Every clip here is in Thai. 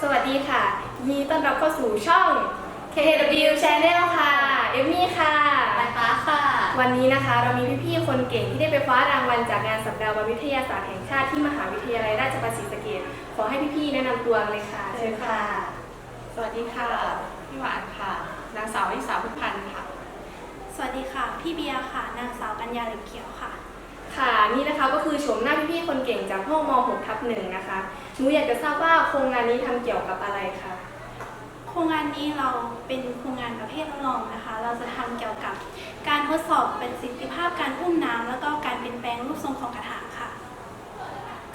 สวัสดีค่ะ ยินดีต้อนรับเข้าสู่ช่อง KW Channel ค่ะ เอมมี่ค่ะปลายฟ้าค่ะ วันนี้นะคะเรามีพี่ๆคนเก่งที่ได้ไปคว้ารางวัลจากงานสัปดาห์วันวิทยาศาสตร์แห่งชาติที่มหาวิทยาลัยราชภัฏศรีสะเกษขอให้พี่ๆแนะนำตัวเลยค่ะเชิญค่ะ สวัสดีค่ะ พี่หวานค่ะ นางสาววิสาพุพันธ์ค่ะ สวัสดีค่ะ พี่เบียร์ค่ะ นางสาวกัญญาเหล็กเขียวค่ะ ค่ะนี่นะคะก็คือโฉมหน้าพี่ๆคนเก่งจากห้องม .6 ทับหนึ่งนะคะหนูอยากจะทราบว่าโครงงานนี้ทำเกี่ยวกับอะไรคะโครงงานนี้เราเป็นโครงงานประเภททดลองนะคะ เราจะทำเกี่ยวกับการทดสอบประสิทธิภาพการอุ้มน้ำแล้วก็การเปลี่ยนแปลงรูปทรงของกระถางค่ะ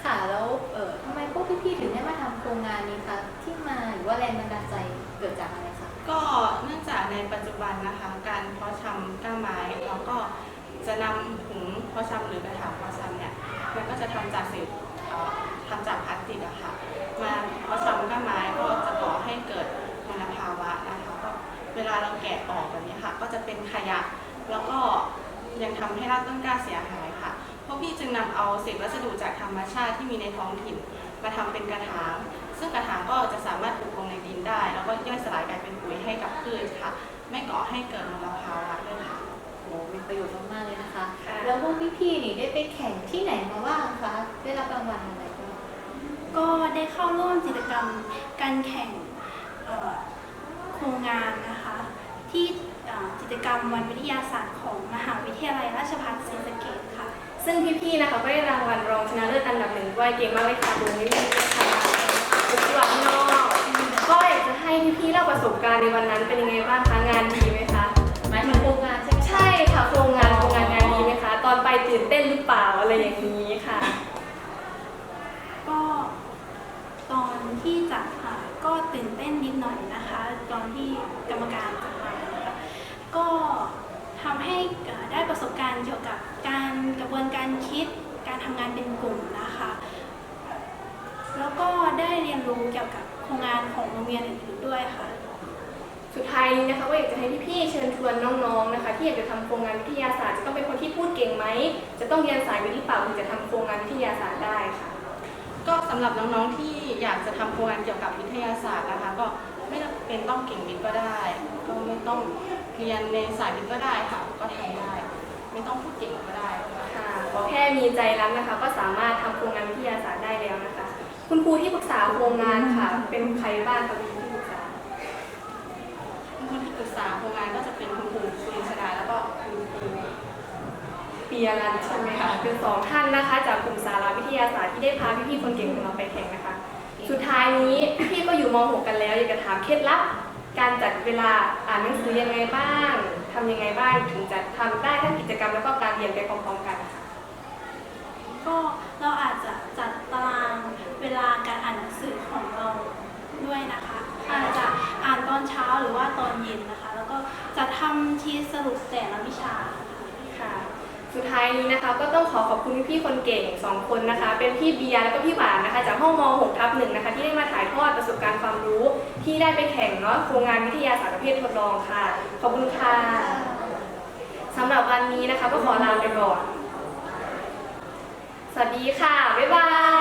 ค่ะแล้วเออทำไมพวกพี่ๆถึงได้มาทำโครงงานนี้คะที่มาหรือว่าแรงบันดาลใจเกิดจากอะไรคะก็เนื่องจากในปัจจุบันนะคะ การเพาะชำกล้าไม้เราก็ จะนำถุงพาะชำหรือกระถางพาะชำเนี่ยมันก็จะทำจากสิ่งเอ่อทำจากพลาสติกอะค่ะมาพาะชำกล้าไม้ก็จะก่อให้เกิดมลภาวะนะคะก็เวลาเราแกะออกแบบนี้ค่ะ ก็จะเป็นขยะแล้วก็ยังทำให้รากต้นกล้าเสียหายค่ะพวกพี่จึงนำเอาเศษวัสดุจากธรรมชาติที่มีในท้องถิ่น มาทำเป็นกระถาง ซึ่งกระถางก็จะสามารถปลูกลงในดินได้ แล้วก็ย่อยสลายกลายเป็นปุ๋ยให้กับพืชค่ะ ไม่ก่อให้เกิดมลภาวะ โหมีประโยชน์มากๆเลยนะคะค่ะแล้วพวกพี่ๆนี่ได้ไปแข่งที่ไหนมาบ้างคะได้รับรางวัลอะไรบ้างก็ได้เข้าร่วมกิจกรรมการแข่งเอ่อโครงงานนะคะ ที่เอ่อกิจกรรมวันวิทยาศาสตร์ของมหาวิทยาลัยราชภัฏศรีสะเกษค่ะ ซึ่งพี่ๆนะคะก็ได้รางวัลรองชนะเลิศอันดับหนึ่งด้วยเก่งมากเลยค่ะดูนี่เลยค่ะสุดยอดนอกก็อยากจะให้พี่ๆเล่าประสบการณ์ในวันนั้นเป็นยังไงบ้างคะงานดีไหมคะหมายถึงโครงงานใช่ไหมคะ ใช่ค่ะโครงงานโครงงานงานดีไหมคะ ตอนไปตื่นเต้นหรือเปล่าอะไรอย่างนี้ค่ะ ก็ตอนที่จัดค่ะก็ตื่นเต้นนิดหน่อยนะคะ ตอนที่กรรมการจัดมานะคะก็ทำให้เอ่อได้ประสบการณ์เกี่ยวกับการกระบวนการคิดการทำงานเป็นกลุ่มนะคะ แล้วก็ได้เรียนรู้เกี่ยวกับโครงงานของโรงเรียนอื่นๆด้วยค่ะ สุดท้ายนี้นะคะก็อยากจะให้พี่ๆเชิญชวนน้องๆนะคะ ที่อยากจะทำโครงงานวิทยาศาสตร์จะต้องเป็นคนที่พูดเก่งไหมจะต้องเรียนสายวิทย์หรือเปล่าถึงจะทำโครงงานวิทยาศาสตร์ได้ค่ะ ก็สำหรับน้องๆที่อยากจะทำโครงงานเกี่ยวกับวิทยาศาสตร์นะคะ ก็ไม่จำเป็นต้องเก่งวิทย์ก็ได้ ก็ไม่ต้องเรียนในสายวิทย์ก็ได้ค่ะ ก็ทำได้ ไม่ต้องพูดเก่งก็ได้ค่ะค่ะขอแค่มีใจรักนะคะ ก็สามารถทำโครงงานวิทยาศาสตร์ได้แล้วนะคะ คุณครูที่ปรึกษาโครงงานค่ะ เป็นใครบ้างคะคุณครูที่ปรึกษา คุณที่ปรึกษา โครงงานก็จะเป็นคุณครูสุรินทดาแล้วก็คุณครูปียรันใช่ไหมคะเป็นสองท่านนะคะ จากกลุ่มสาราวิทยาศาสตร์ที่ได้พาพี่ๆคนเก่งของเราไปแข่งนะคะ สุดท้ายนี้พี่ก็อยู่ม .6 กันแล้วอยากจะถามเคล็ดลับการจัดเวลาอ่านหนังสือยังไงบ้างทำยังไงบ้างถึงจะทำได้ทั้งกิจกรรมแล้วก็การเรียนไปพร้อมๆกันค่ะก็เราอาจดตารางเวลาการอ่านหนังสือของเราด้วยนะคะ อาจจะอ่านตอนเช้าหรื อนเย็นนะคะ แล้วก็จะทำทีสรุปแต่ละวิชาค่ะ สุดท้ายนี้นะคะ ก็ต้องขอขอบคุณพี่คนเก่งสองคนนะคะ เป็นพี่เบียร์แล้วก็พี่หวานนะคะ จากห้องม .6 ทับหนึ่งนะคะ ที่ได้มาถ่ายทอดประสบการณ์ความรู้ที่ได้ไปแข่งเนาะโครงงานวิทยาศาสตร์ประเภททดลองค่ะ ขอบคุณค่ะสำหรับวันนี้นะคะ ก็ขอลาไปก่อน สวัสดีค่ะ บ๊ายบาย